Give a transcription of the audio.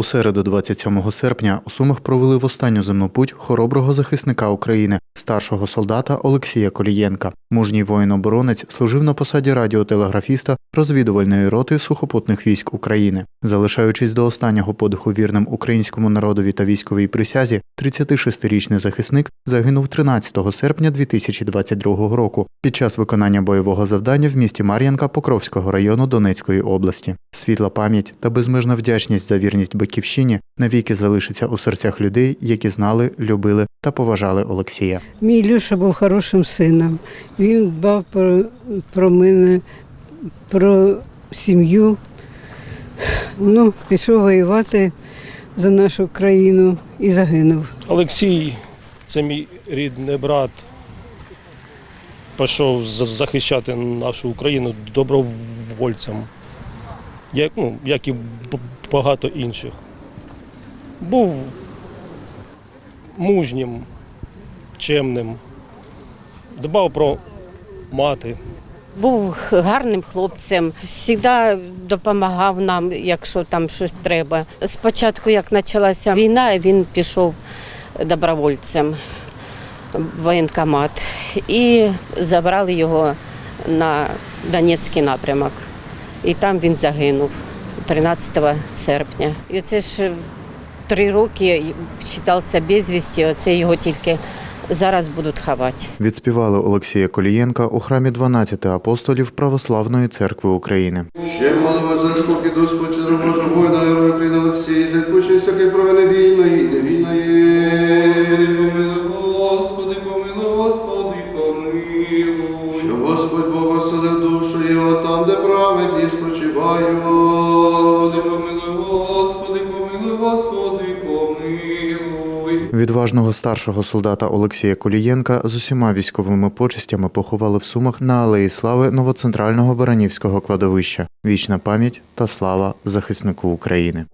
У середу, 27 серпня, у Сумах провели в останню земну путь хороброго захисника України, старшого солдата Олексія Колієнка. Мужній воїн-оборонець служив на посаді радіотелеграфіста розвідувальної роти сухопутних військ України. Залишаючись до останнього подиху вірним українському народові та військовій присязі, 36-річний захисник загинув 13 серпня 2022 року під час виконання бойового завдання в місті Мар'янка Покровського району Донецької області. Світла пам'ять та безмежна вдячність за вірність батьківщині навіки залишиться у серцях людей, які знали, любили та поважали Олексія. Мій Ілюша був хорошим сином. Він дбав про, про мене, про сім'ю. Ну, пішов воювати за нашу країну і загинув. Олексій, це мій рідний брат, пішов захищати нашу Україну добровольцем, як, ну, як і багато інших. Був мужнім, чемним, дбав про мати. Був гарним хлопцем, завжди допомагав нам, якщо там щось треба. Спочатку, як почалася війна, він пішов добровольцем в воєнкомат і забрали його на Донецький напрямок. І там він загинув 13 серпня. І це ж три роки вважався безвісті, оце його тільки зараз будуть ховати. Відспівали Олексія Колієнка у храмі 12 апостолів Православної церкви України. Ще молимо за спокій душ почеру Божого воїна, героя України Олексія, за відпущення провини вільної невільної. Господи, помилуй, Господи, помилуй. Щоб Господь Бог оселив душу його там, де праведні спочивають. Господи, помилуй, Господи, помилуй, Господи. Відважного старшого солдата Олексія Колієнка з усіма військовими почестями поховали в Сумах на Алеї Слави новоцентрального Баранівського кладовища. Вічна пам'ять та слава захиснику України.